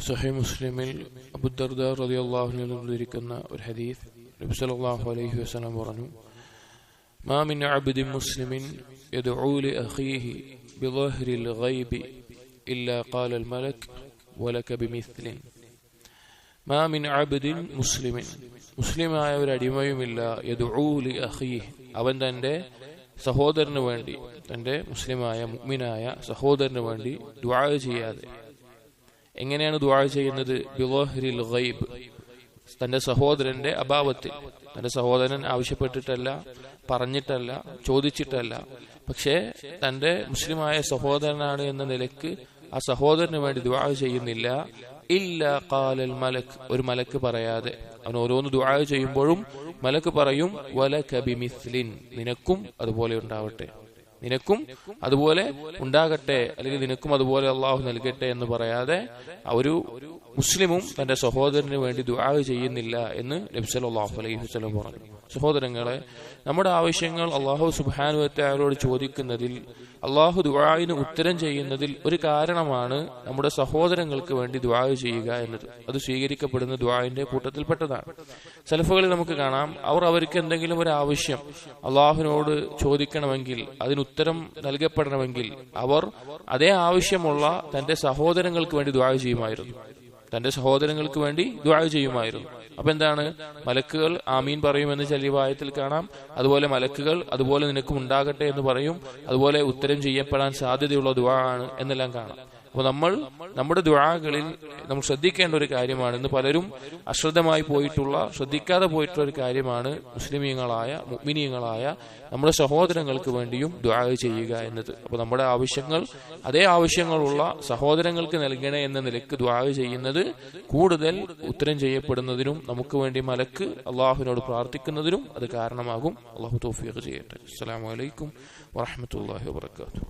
സഹി മുസ്ലിമിൽ അബുദർദ റതി അള്ളാഹുനിൽ നിന്നിരിക്കുന്ന ഒരു ഹദീസ് നബി സല്ലല്ലാഹു അലൈഹി വസല്ലം പറഞ്ഞു ما من عبد مسلم يدعو لأخيه بظهر الغيب إلا قال الملك ولك بمثل ما من عبد مسلم മുസ്ലിമായ ഒരു അടിമയുമില്ല യദുഊ ലി അഖീഹ് അവൻ തന്റെ സഹോദരന് വേണ്ടി തന്റെ മുസ്ലിമായ മുഅ്മിനായ സഹോദരന് വേണ്ടി ദുആ ചെയ്യാതെ എങ്ങനെയാണ് ദുആ ചെയ്യുന്നത്? ബിലോഹരിൽ ഗൈബ്. തന്റെ സഹോദരന്റെ അഭാവത്തിൽ തന്റെ സഹോദരൻ ആവശ്യപ്പെട്ടിട്ടല്ല പറഞ്ഞിട്ടല്ല ചോദിച്ചിട്ടല്ല. പക്ഷേ തന്റെ മുസ്ലിമായ സഹോദരനാണ് എന്ന നിലയ്ക്ക് ആ സഹോദരന് വേണ്ടി ദുആ ചെയ്യുന്നില്ല. ഇല്ല കാലൽ മലക്ക് ഒരു മലക്ക് പറയാതെ. അവൻ ഓരോന്ന് ദുആ ചെയ്യുമ്പോഴും മലക്ക് പറയും വല കബിമിസ്ലിൻ നിനക്കും അതുപോലെ ഉണ്ടാവട്ടെ. നിനക്കും അതുപോലെ ഉണ്ടാകട്ടെ അല്ലെങ്കിൽ നിനക്കും അതുപോലെ അള്ളാഹു നൽകട്ടെ എന്ന് പറയാതെ ഒരു മുസ്ലിമും തന്റെ സഹോദരന് വേണ്ടി ദുആ ചെയ്യുന്നില്ല എന്ന് നബ്സലാഹു അലൈഹി വസ്ലം പറഞ്ഞു. സഹോദരങ്ങളെ നമ്മുടെ ആവശ്യങ്ങൾ അള്ളാഹു സുബാനുവറ്റാരോട് ചോദിക്കുന്നതിൽ അള്ളാഹു ദുബായിന് ഉത്തരം ചെയ്യുന്നതിൽ ഒരു കാരണമാണ് നമ്മുടെ സഹോദരങ്ങൾക്ക് വേണ്ടി ദുആ ചെയ്യുക എന്നത്. അത് സ്വീകരിക്കപ്പെടുന്ന ദുബായിന്റെ കൂട്ടത്തിൽപ്പെട്ടതാണ്. സലഫുകളിൽ നമുക്ക് കാണാം അവർ അവർക്ക് എന്തെങ്കിലും ഒരു ആവശ്യം അള്ളാഹുവിനോട് ചോദിക്കണമെങ്കിൽ അതിന് ഉത്തരം നൽകപ്പെടണമെങ്കിൽ അവർ അതേ ആവശ്യമുള്ള തന്റെ സഹോദരങ്ങൾക്ക് വേണ്ടി ദുആ ചെയ്യുമായിരുന്നു. തന്റെ സഹോദരങ്ങൾക്ക് വേണ്ടി ദുആ ചെയ്യുമായിരുന്നു. അപ്പൊ എന്താണ്? മലക്കുകൾ ആമീൻ പറയുമെന്ന് ചലിവായത്തിൽ കാണാം. അതുപോലെ മലക്കുകൾ അതുപോലെ നിനക്കും ഉണ്ടാകട്ടെ എന്ന് പറയും. അതുപോലെ ഉത്തരം ചെയ്യപ്പെടാൻ സാധ്യതയുള്ള ദ്വാ ആണ് എന്നെല്ലാം കാണാം. അപ്പൊ നമ്മൾ നമ്മുടെ ദുആകളിൽ നമ്മൾ ശ്രദ്ധിക്കേണ്ട ഒരു കാര്യമാണ്. ഇന്ന് പലരും അശ്രദ്ധമായി പോയിട്ടുള്ള ശ്രദ്ധിക്കാതെ പോയിട്ടുള്ള ഒരു കാര്യമാണ് മുസ്ലിമീങ്ങളായ മുഗ്മിനീങ്ങളായ നമ്മുടെ സഹോദരങ്ങൾക്ക് വേണ്ടിയും ദുആ ചെയ്യുക എന്നത്. അപ്പൊ നമ്മുടെ ആവശ്യങ്ങൾ അതേ ആവശ്യങ്ങളുള്ള സഹോദരങ്ങൾക്ക് നൽകണേ എന്ന നിലയ്ക്ക് ദുആ ചെയ്യുന്നത് കൂടുതൽ ഉത്തരം ചെയ്യപ്പെടുന്നതിനും നമുക്ക് വേണ്ടി മലക്ക് അള്ളാഹുവിനോട് പ്രാർത്ഥിക്കുന്നതിനും അത് കാരണമാകും. അള്ളാഹു തൗഫീഖ് ചെയ്യട്ടെ. അസ്സാം വലൈക്കും വറഹ്മത്തുള്ളാഹി വബറകാതുഹു.